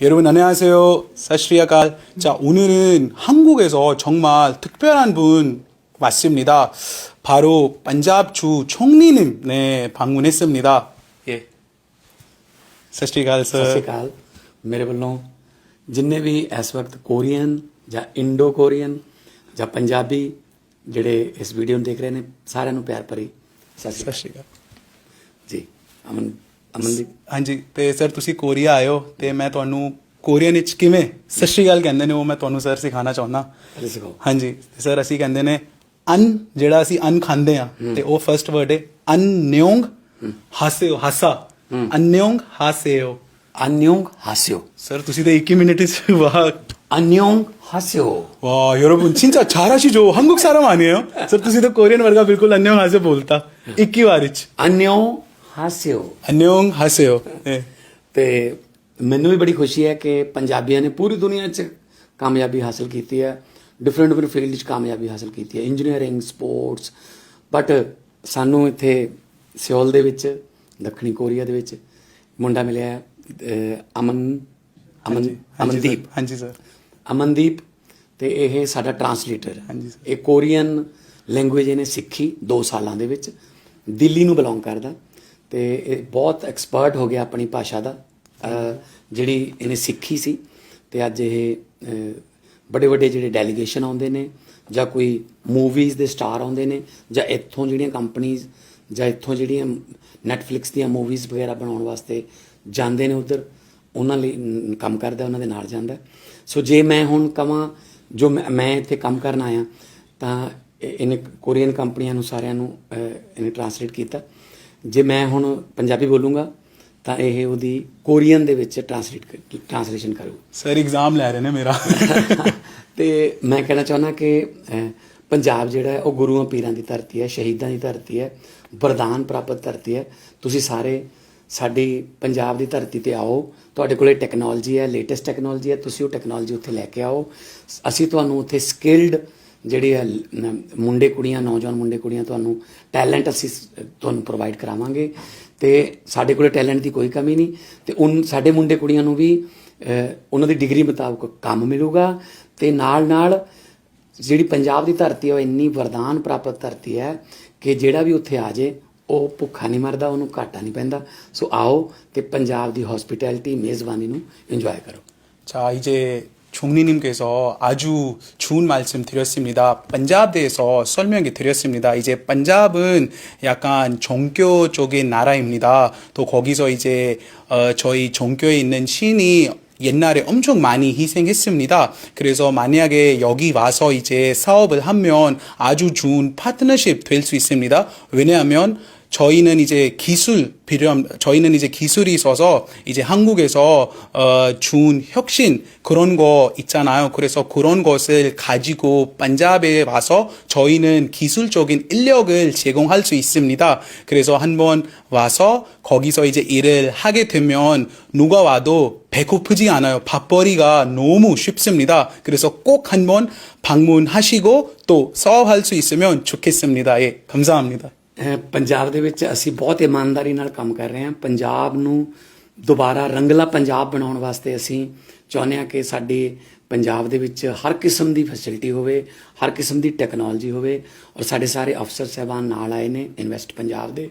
여러분 안녕하세요. 사시리아갈. 자 오늘은 한국에서 정말 특별한 분 왔습니다. 바로 반잡주 총리님 네 방문했습니다. 예. 사시리아갈 sir. मेरे ਵੱਲੋਂ ਜਿੰਨੇ ਵੀ ਇਸ ਵਕਤ ਕੋਰੀਅਨ ਜਾਂ ਇੰਡੋ ਕੋਰੀਅਨ ਜਾਂ ਪੰਜਾਬੀ ਜਿਹੜੇ ਇਸ ਵੀਡੀਓ ਨੂੰ ਦੇਖ ਰਹੇ ਨੇ ਸਾਰਿਆਂ ਨੂੰ ਪਿਆਰ ਭਰੀ ਸਤਿ ਸ਼੍ਰੀ ਅਕਾਲ ਜੀ ਅਮਨ ਅਮਨਦੀਪ ਹਾਂਜੀ ਤੇ ਸਰ ਤੁਸੀਂ ਕੋਰੀਆ ਆਏ ਹੋ ਤੇ ਮੈਂ ਤੁਹਾਨੂੰ ਕੋਰੀਅਨ ਵਿੱਚ ਕਿਵੇਂ ਸਤਿ ਸ਼੍ਰੀ ਅਕਾਲ ਕਹਿੰਦੇ ਨੇ ਉਹ ਮੈਂ ਤੁਹਾਨੂੰ ਸਰ ਸਿਖਾਉਣਾ ਚਾਹੁੰਦਾ ਅਰੇ ਸਿਖਾਓ ਹਾਂਜੀ ਤੇ ਸਰ ਅਸੀਂ ਕਹਿੰਦੇ ਨੇ ਅਨ ਜਿਹੜਾ ਅਸੀਂ ਅਨ ਖਾਂਦੇ ਆ ਤੇ ਉਹ ਫਰਸਟ ਵਰਡ ਹੈ ਅਨਯੋਂਗ ਹਾਸਿਓ ਹਾਸਾ ਅਨਯੋਂਗ ਹਾਸਿਓ ਅਨਯੋਂਗ ਹਾਸਿਓ ਸਰ ਤੁਸੀਂ ਤਾਂ 21 ਮਿੰਟ ਵਿੱਚ ਵਾਹ ਅਨਯੋਂਗ ਹਾਸਿਓ 와 여러분 진짜 잘하시죠 한국 사람 아니에요? ਸਰ ਤੁਸੀਂ ਤਾਂ ਕੋਰੀਅਨ ਵਰਗਾ ਬਿਲਕੁਲ ਅਨਯੋਂਗ ਹਾਸੇ ਬੋਲਤਾ 21 ਵਾਰ ਵਿੱਚ ਅਨਯੋਂਗ ਹਾਸਿਓ। ਅਨਯੋਂਗ ਹਾਸਿਓ। 예. ਤੇ ਮੈਨੂੰ ਵੀ ਬੜੀ ਖੁਸ਼ੀ ਹੈ ਕਿ ਪੰਜਾਬੀਆਂ ਨੇ ਪੂਰੀ ਦੁਨੀਆ 'ਚ ਕਾਮਯਾਬੀ ਹਾਸਲ ਕੀਤੀ ਹੈ। ਡਿਫਰੈਂਟ ਡਿਫਰੈਂਟ ਫੀਲਡ 'ਚ ਕਾਮਯਾਬੀ ਹਾਸਲ ਕੀਤੀ ਹੈ। ਇੰਜੀਨੀਅਰਿੰਗ ਸਪੋਰਟਸ ਬਟ ਸਾਨੂੰ ਇੱਥੇ ਸਿਓਲ ਦੇ ਵਿੱਚ ਦੱਖਣੀ ਕੋਰੀਆ ਦੇ ਵਿੱਚ ਮੁੰਡਾ ਮਿਲਿਆ ਅਮਨ ਅਮਨ ਅਮਨਦੀਪ। ਹਾਂਜੀ ਸਰ। ਅਮਨਦੀਪ ਤੇ ਇਹ ਸਾਡਾ ਟਰਾਂਸਲੇਟਰ ਹੈ। ਹਾਂਜੀ ਸਰ। ਇਹ ਕੋਰੀਅਨ ਲੈਂਗੁਏਜ ਇਹਨੇ ਸਿੱਖੀ 2 ਸਾਲਾਂ ਦੇ ਵਿੱਚ। ਦਿੱਲੀ ਨੂੰ ਬਿਲੋਂਗ ਕਰਦਾ। ਤੇ ਇਹ ਬਹੁਤ ਐਕਸਪਰਟ ਹੋ ਗਿਆ ਆਪਣੀ ਭਾਸ਼ਾ ਦਾ। ਜਿਹੜੀ ਇਹਨੇ ਸਿੱਖੀ ਸੀ ਤੇ ਅੱਜ ਇਹ ਵੱਡੇ ਵੱਡੇ ਜਿਹੜੇ ਡੈਲੀਗੇਸ਼ਨ ਆਉਂਦੇ ਨੇ ਜਾਂ ਕੋਈ ਮੂਵੀਜ਼ ਦੇ ਸਟਾਰ ਆਉਂਦੇ ਨੇ ਜਾਂ ਇੱਥੋਂ ਜਿਹੜੀਆਂ ਕੰਪਨੀਆਂ ਜਾਂ ਇੱਥੋਂ ਜਿਹੜੀਆਂ ਨੈਟਫਲਿਕਸ ਦੀਆਂ ਮੂਵੀਜ਼ ਵਗੈਰਾ ਬਣਾਉਣ ਵਾਸਤੇ ਜਾਂਦੇ ਨੇ ਉਧਰ, ਉਹਨਾਂ ਲਈ ਕੰਮ ਕਰਦਾ, ਉਹਨਾਂ ਦੇ ਨਾਲ ਜਾਂਦਾ। ਸੋ ਜੇ ਮੈਂ ਹੁਣ ਕਹਾਂ ਜੋ ਮੈਂ ਮੈਂ ਇੱਥੇ ਕੰਮ ਕਰਨ ਆਇਆ, ਤਾਂ ਇਹਨੇ ਕੋਰੀਅਨ ਕੰਪਨੀਆਂ ਨੂੰ ਸਾਰਿਆਂ ਨੂੰ ਇਹਨੇ ਟਰਾਂਸਲੇਟ ਕੀਤਾ। ਜੇ ਮੈਂ ਹੁਣ ਪੰਜਾਬੀ ਬੋਲੂੰਗਾ ਤਾਂ ਇਹ ਉਹਦੀ ਕੋਰੀਅਨ ਦੇ ਵਿੱਚ ਟਰਾਂਸਲੇਟ ਟਰਾਂਸਲੇਸ਼ਨ ਕਰੂ ਸਰ ਐਗਜ਼ਾਮ ਲੈ ਰਹੇ ਨੇ ਮੇਰਾ। ਤੇ ਮੈਂ ਕਹਿਣਾ ਚਾਹੁੰਦਾ ਕਿ ਪੰਜਾਬ ਜਿਹੜਾ ਹੈ ਉਹ ਗੁਰੂਆਂ ਪੀਰਾਂ ਦੀ ਧਰਤੀ ਹੈ ਸ਼ਹੀਦਾਂ ਦੀ ਧਰਤੀ ਹੈ ਵਰਦਾਨ ਪ੍ਰਾਪਤ ਧਰਤੀ ਹੈ। ਤੁਸੀਂ ਸਾਰੇ ਸਾਡੀ ਪੰਜਾਬ ਦੀ ਧਰਤੀ ਤੇ ਆਓ। ਤੁਹਾਡੇ ਕੋਲੇ ਟੈਕਨੋਲੋਜੀ ਹੈ ਲੇਟੈਸਟ ਟੈਕਨੋਲੋਜੀ ਹੈ ਤੁਸੀਂ ਉਹ ਟੈਕਨੋਲੋਜੀ ਉੱਥੇ ਲੈ ਕੇ ਆਓ। ਅਸੀਂ ਤੁਹਾਨੂੰ ਉੱਥੇ ਸਕਿਲਡ ਜਿਹੜੇ ਆ ਮੁੰਡੇ ਕੁੜੀਆਂ, ਨੌਜਵਾਨ ਮੁੰਡੇ ਕੁੜੀਆਂ ਤੁਹਾਨੂੰ ਟੈਲੈਂਟ ਅਸੀਂ ਸ- ਤੁਹਾਨੂੰ ਪ੍ਰੋਵਾਈਡ ਕਰਾਵਾਂਗੇ ਤੇ ਸਾਡੇ ਕੋਲੇ ਟੈਲੈਂਟ ਦੀ ਕੋਈ ਕਮੀ ਨਹੀਂ ਤੇ ਉਨ ਸਾਡੇ ਮੁੰਡੇ ਕੁੜੀਆਂ ਨੂੰ ਵੀ ਉਹਨਾਂ ਦੀ ਡਿਗਰੀ ਮੁਤਾਬਕ ਕੰਮ ਮਿਲੂਗਾ ਤੇ ਨਾਲ ਨਾਲ ਜਿਹੜੀ ਪੰਜਾਬ ਦੀ ਧਰਤੀ ਹੈ ਉਹ ਇੰਨੀ ਵਰਦਾਨ ਪ੍ਰਾਪਤ ਧਰਤੀ ਹੈ ਕਿ ਜਿਹੜਾ ਵੀ ਉੱਥੇ ਆ ਜੇ ਉਹ ਭੁੱਖਾ ਨਹੀਂ ਮਰਦਾ, ਉਹਨੂੰ ਘਾਟਾ ਨਹੀਂ ਪੈਂਦਾ। ਸੋ ਆਓ ਤੇ ਪੰਜਾਬ ਦੀ ਹਸਪਿਟੈਲਿਟੀ ਮੇਜ਼ਬਾਨੀ ਨੂੰ ਇੰਜੋਏ ਕਰੋ। ਚਾਹੀਏ 총리님께서 아주 좋은 말씀 드렸습니다. 반잡 대해서 설명해 드렸습니다. 이제 반잡은 약간 종교 쪽인 나라입니다. 또 거기서 이제 어, 저희 종교에 있는 신이 옛날에 엄청 많이 희생했습니다. 그래서 만약에 여기 와서 이제 사업을 하면 아주 좋은 파트너십 될 수 있습니다. 왜냐하면 저희는 이제 기술 필요함 저희는 이제 기술이 있어서 이제 한국에서 어 좋은 혁신 그런 거 있잖아요. 그래서 그런 것을 가지고 పంజా브에 와서 저희는 기술적인 인력을 제공할 수 있습니다. 그래서 한번 와서 거기서 이제 일을 하게 되면 누가 와도 배고프지 않아요. 밥벌이가 너무 쉽습니다. 그래서 꼭 한번 방문하시고 또 사업할 수 있으면 좋겠습니다. 예, 감사합니다. ਪੰਜਾਬ ਦੇ ਵਿੱਚ ਅਸੀਂ ਬਹੁਤ ਇਮਾਨਦਾਰੀ ਨਾਲ ਕੰਮ ਕਰ ਰਹੇ ਹਾਂ। ਪੰਜਾਬ ਨੂੰ ਦੁਬਾਰਾ ਰੰਗਲਾ ਪੰਜਾਬ ਬਣਾਉਣ ਵਾਸਤੇ ਅਸੀਂ ਚਾਹੁੰਦੇ ਹਾਂ ਕਿ ਸਾਡੇ ਪੰਜਾਬ ਦੇ ਵਿੱਚ ਹਰ ਕਿਸਮ ਦੀ ਫੈਸਿਲਿਟੀ ਹੋਵੇ, ਹਰ ਕਿਸਮ ਦੀ ਟੈਕਨੋਲੋਜੀ ਹੋਵੇ ਔਰ ਸਾਡੇ ਸਾਰੇ ਅਫਸਰ ਸਹਿਬਾਨ ਨਾਲ ਆਏ ਨੇ ਇਨਵੈਸਟ ਪੰਜਾਬ ਦੇ।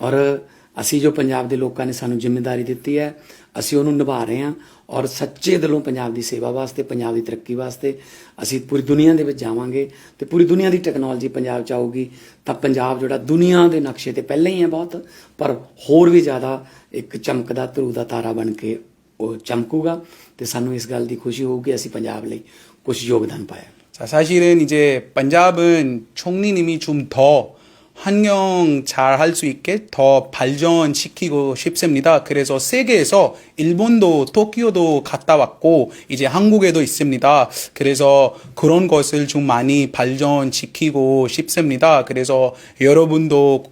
ਔਰ ਅਸੀਂ ਜੋ ਪੰਜਾਬ ਦੇ ਲੋਕਾਂ ਨੇ ਸਾਨੂੰ ਜ਼ਿੰਮੇਵਾਰੀ ਦਿੱਤੀ ਹੈ, ਅਸੀਂ ਉਹਨੂੰ ਨਿਭਾ ਰਹੇ ਹਾਂ ਔਰ ਸੱਚੇ ਦਿਲੋਂ ਪੰਜਾਬ ਦੀ ਸੇਵਾ ਵਾਸਤੇ ਪੰਜਾਬ ਦੀ ਤਰੱਕੀ ਵਾਸਤੇ ਅਸੀਂ ਪੂਰੀ ਦੁਨੀਆ ਦੇ ਵਿੱਚ ਜਾਵਾਂਗੇ ਤੇ ਪੂਰੀ ਦੁਨੀਆ ਦੀ ਟੈਕਨੋਲੋਜੀ ਪੰਜਾਬ ਚ ਆਊਗੀ ਤਾਂ ਪੰਜਾਬ ਜਿਹੜਾ ਦੁਨੀਆ ਦੇ ਨਕਸ਼ੇ ਤੇ ਪਹਿਲਾਂ ਹੀ ਹੈ ਬਹੁਤ ਪਰ ਹੋਰ ਵੀ ਜ਼ਿਆਦਾ ਇੱਕ ਚਮਕਦਾ ਧਰੂ ਦਾ ਤਾਰਾ ਬਣ ਕੇ ਉਹ ਚਮਕੂਗਾ ਤੇ ਸਾਨੂੰ ਇਸ ਗੱਲ ਦੀ ਖੁਸ਼ੀ ਹੋਊਗੀ ਅਸੀਂ ਪੰਜਾਬ ਲਈ ਕੁਝ ਯੋਗਦਾਨ ਪਾਇਆ। 자, 사실은 이제 반잡은 총리님이 좀 더 환경 잘 할 수 있게 더 발전시키고 싶습니다. 그래서 세계에서 일본도 도쿄도 갔다 왔고 이제 한국에도 있습니다. 그래서 그런 것을 좀 많이 발전시키고 싶습니다. 그래서 여러분도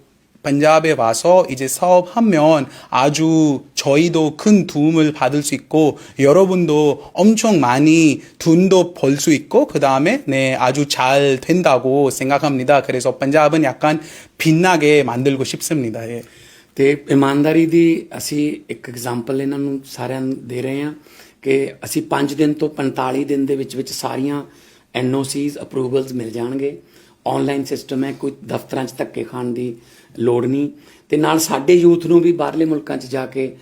반잡에 와서 이제 사업하면 아주 저희도 큰 도움을 받을 수 있고 여러분도 엄청 많이 돈도 벌 수 있고 그 다음에 네 아주 잘 된다고 생각합니다. 그래서 반잡은 약간 빛나게 만들고 싶습니다. 예. ਤੇ ਇਮਾਨਦਾਰੀ ਦੀ ਅਸੀਂ 사람 데려야 ਕਿ ਅਸੀਂ 5 ਦਿਨ ਤੋਂ 45 ਦਿਨ ਦੇ ਵਿੱਚ ਵਿੱਚ ਸਾਰੀਆਂ ਐਨਓਸੀਜ਼ ਅਪਰੂਵਲਸ ਮਿਲ ਜਾਣਗੇ ਆਨਲਾਈਨ ਸਿਸਟਮ ਹੈ, ਕੋਈ ਦਫ਼ਤਰਾਂ 'ਚ ਧੱਕੇ ਖਾਣ ਦੀ ਲੋੜ ਨਹੀਂ। ਤੇ ਨਾਲ ਸਾਡੇ ਯੂਥ ਨੂੰ ਵੀ ਬਾਹਰਲੇ ਮੁਲਕਾਂ 'ਚ ਜਾ ਕੇ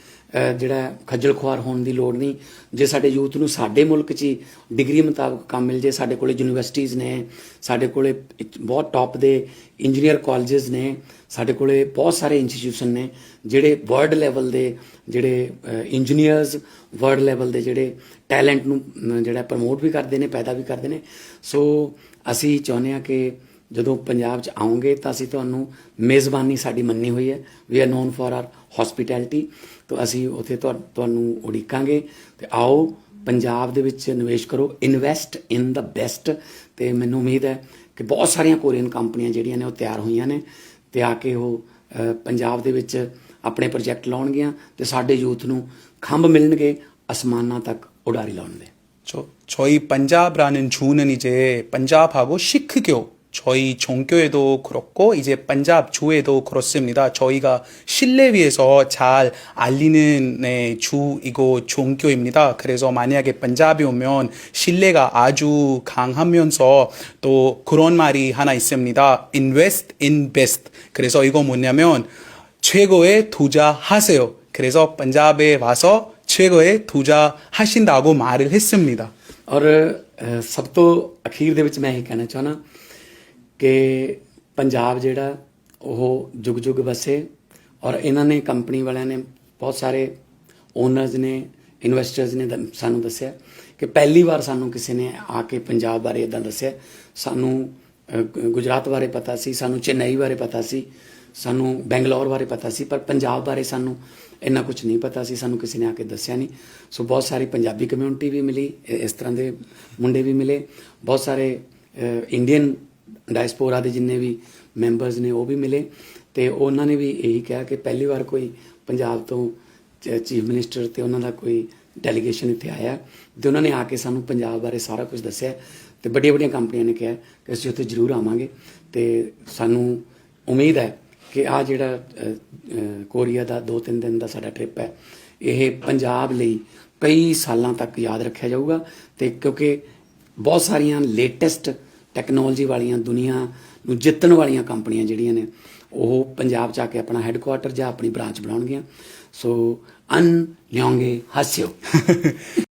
ਜਿਹੜਾ ਖੱਜਲ ਖੁਆਰ ਹੋਣ ਦੀ ਲੋੜ ਨਹੀਂ। ਜੇ ਸਾਡੇ ਯੂਥ ਨੂੰ ਸਾਡੇ ਮੁਲਕ 'ਚ ਹੀ ਡਿਗਰੀ ਮੁਤਾਬਕ ਕੰਮ ਮਿਲ ਜੇ, ਸਾਡੇ ਕੋਲੇ ਯੂਨੀਵਰਸਿਟੀਆਂ ਨੇ, ਸਾਡੇ ਕੋਲੇ ਬਹੁਤ ਟੌਪ ਦੇ ਇੰਜੀਨੀਅਰ ਕਾਲਜਸ ਨੇ, ਸਾਡੇ ਕੋਲੇ ਬਹੁਤ ਸਾਰੇ ਇੰਸਟੀਟਿਊਸ਼ਨ ਨੇ, ਜਿਹੜੇ ਵਰਲਡ ਲੈਵਲ ਦੇ ਜਿਹੜੇ ਇੰਜੀਨੀਅਰਸ ਵਰਲਡ ਲੈਵਲ ਦੇ ਜਿਹੜੇ ਟੈਲੈਂਟ ਨੂੰ ਜਿਹੜਾ ਪ੍ਰਮੋਟ ਵੀ ਕਰਦੇ ਨੇ, ਪੈਦਾ ਵੀ ਕਰਦੇ ਨੇ। ਸੋ ਅਸੀਂ ਚਾਹੁੰਦੇ ਹਾਂ ਕਿ ਜਦੋਂ ਪੰਜਾਬ 'ਚ ਆਉਂਗੇ ਤਾਂ ਅਸੀਂ ਤੁਹਾਨੂੰ ਮੇਜ਼ਬਾਨੀ ਸਾਡੀ ਮੰਨੀ ਹੋਈ ਹੈ। We are known for our hospitality ਤਾਂ ਅਸੀਂ ਉਥੇ ਤੁਹਾਨੂੰ ਉਡੀਕਾਂਗੇ। ਤੇ ਆਓ, ਪੰਜਾਬ ਦੇ ਵਿੱਚ ਨਿਵੇਸ਼ ਕਰੋ। ਇਨਵੈਸਟ ਇਨ ਦਾ ਬੈਸਟ ਤੇ ਮੈਨੂੰ ਉਮੀਦ ਹੈ ਕਿ ਬਹੁਤ ਸਾਰੀਆਂ ਕੋਰੀਅਨ ਕੰਪਨੀਆਂ ਜਿਹੜੀਆਂ ਨੇ ਉਹ ਤਿਆਰ ਹੋਈਆਂ ਨੇ। ਤੇ ਆ ਕੇ ਉਹ ਪੰਜਾਬ ਦੇ ਵਿੱਚ ਆਪਣੇ ਪ੍ਰੋਜੈਕਟ ਲਾਉਣਗੀਆਂ। ਤੇ ਸਾਡੇ ਯੂਥ ਨੂੰ ਖੰਭ ਮਿਲਣਗੇ ਅਸਮਾਨਾਂ ਤੱਕ ਉਡਾਰੀ ਲਾਉਣ ਦੇ। 저희 반자브라는 ਪੰਜਾਬ 이제 ਸਿੱਖ 시크교 저희 종교에도 그렇고 이제 반잡 주에도 그렇습니다. 저희가 신뢰위에서 잘 알리는 네, 주이고 종교입니다. 그래서 만약에 반잡이 오면 신뢰가 아주 강하면서 또 그런 말이 하나 있습니다. invest in best. 그래서 이거 뭐냐면 최고의 투자하세요. 그래서 반잡에 와서 최고의 투자하신다고 말을 했습니다. और 석도 तो अखीर दे ਵਿੱਚ ਮੈਂ ਕਿ ਪੰਜਾਬ ਜਿਹੜਾ ਉਹ ਜੁਗ ਜੁਗ ਵਸੇ ਔਰ ਇਹਨਾਂ ਨੇ ਕੰਪਨੀ ਵਾਲਿਆਂ ਨੇ ਬਹੁਤ ਸਾਰੇ ਓਨਰਸ ਨੇ ਇਨਵੈਸਟਰਸ ਨੇ ਦ- ਸਾਨੂੰ ਦੱਸਿਆ ਕਿ ਪਹਿਲੀ ਵਾਰ ਸਾਨੂੰ ਕਿਸੇ ਨੇ ਆ ਕੇ ਪੰਜਾਬ ਬਾਰੇ ਇਦਾਂ ਦੱਸਿਆ। ਸਾਨੂੰ ਗੁਜਰਾਤ ਬਾਰੇ ਪਤਾ ਸੀ, ਸਾਨੂੰ ਚੇਨਈ ਬਾਰੇ ਪਤਾ ਸੀ, ਸਾਨੂੰ ਬੈਂਗਲੌਰ ਬਾਰੇ ਪਤਾ ਸੀ, ਪਰ ਪੰਜਾਬ ਬਾਰੇ ਸਾਨੂੰ ਇੰਨਾ ਕੁਝ ਨਹੀਂ ਪਤਾ ਸੀ, ਸਾਨੂੰ ਕਿਸੇ ਨੇ ਆ ਕੇ ਦੱਸਿਆ ਨਹੀਂ। ਸੋ ਬਹੁਤ ਸਾਰੀ ਪੰਜਾਬੀ ਕਮਿਊਨਿਟੀ ਵੀ ਮਿਲੀ ਇਸ ਤਰ੍ਹਾਂ ਦੇ ਮੁੰਡੇ ਵੀ ਮਿਲੇ। ਬਹੁਤ ਸਾਰੇ ਇੰਡੀਅਨ ਡਾਇਸਪੋਰਾ ਦੇ ਜਿੰਨੇ ਵੀ ਮੈਂਬਰਸ ਨੇ ਉਹ ਵੀ ਮਿਲੇ ਤੇ ਉਹਨਾਂ ਨੇ ਵੀ ਇਹੀ ਕਿਹਾ ਕਿ ਪਹਿਲੀ ਵਾਰ ਕੋਈ ਪੰਜਾਬ ਤੋਂ ਚੀਫ ਮਿਨਿਸਟਰ ਤੇ ਉਹਨਾਂ ਦਾ ਕੋਈ ਡੈਲੀਗੇਸ਼ਨ ਇੱਥੇ ਆਇਆ ਤੇ ਉਹਨਾਂ ਨੇ ਆ ਕੇ ਸਾਨੂੰ ਪੰਜਾਬ ਬਾਰੇ ਸਾਰਾ ਕੁਝ ਦੱਸਿਆ ਤੇ ਵੱਡੀਆਂ ਵੱਡੀਆਂ ਕੰਪਨੀਆਂ ਨੇ ਕਿਹਾ ਕਿ ਅਸੀਂ ਉੱਥੇ ਜ਼ਰੂਰ ਆਵਾਂਗੇ ਤੇ ਸਾਨੂੰ ਉਮੀਦ ਹੈ ਕਿ ਆ ਜਿਹੜਾ ਕੋਰੀਆ ਦਾ 2-3 ਦਿਨ ਦਾ ਸਾਡਾ ਟ੍ਰਿਪ ਹੈ, ਇਹ ਪੰਜਾਬ ਲਈ ਕਈ ਸਾਲਾਂ ਤੱਕ ਯਾਦ ਰੱਖਿਆ ਜਾਊਗਾ ਤੇ ਕਿਉਂਕਿ ਬਹੁਤ ਸਾਰੀਆਂ ਲੇਟੈਸਟ ਟੈਕਨੋਲੋਜੀ ਵਾਲੀਆਂ ਦੁਨੀਆ ਨੂੰ ਜਿੱਤਣ ਵਾਲੀਆਂ ਕੰਪਨੀਆਂ ਜਿਹੜੀਆਂ ਨੇ, ਉਹ ਪੰਜਾਬ ਚ ਆ ਕੇ ਆਪਣਾ ਹੈੱਡਕੁਆਟਰ ਜਾਂ ਆਪਣੀ ਬ੍ਰਾਂਚ ਬਣਾਉਣਗੀਆਂ। ਸੋ ਅਨ ਨਿਯੋਂਗੇ ਹਾਸਿਓ।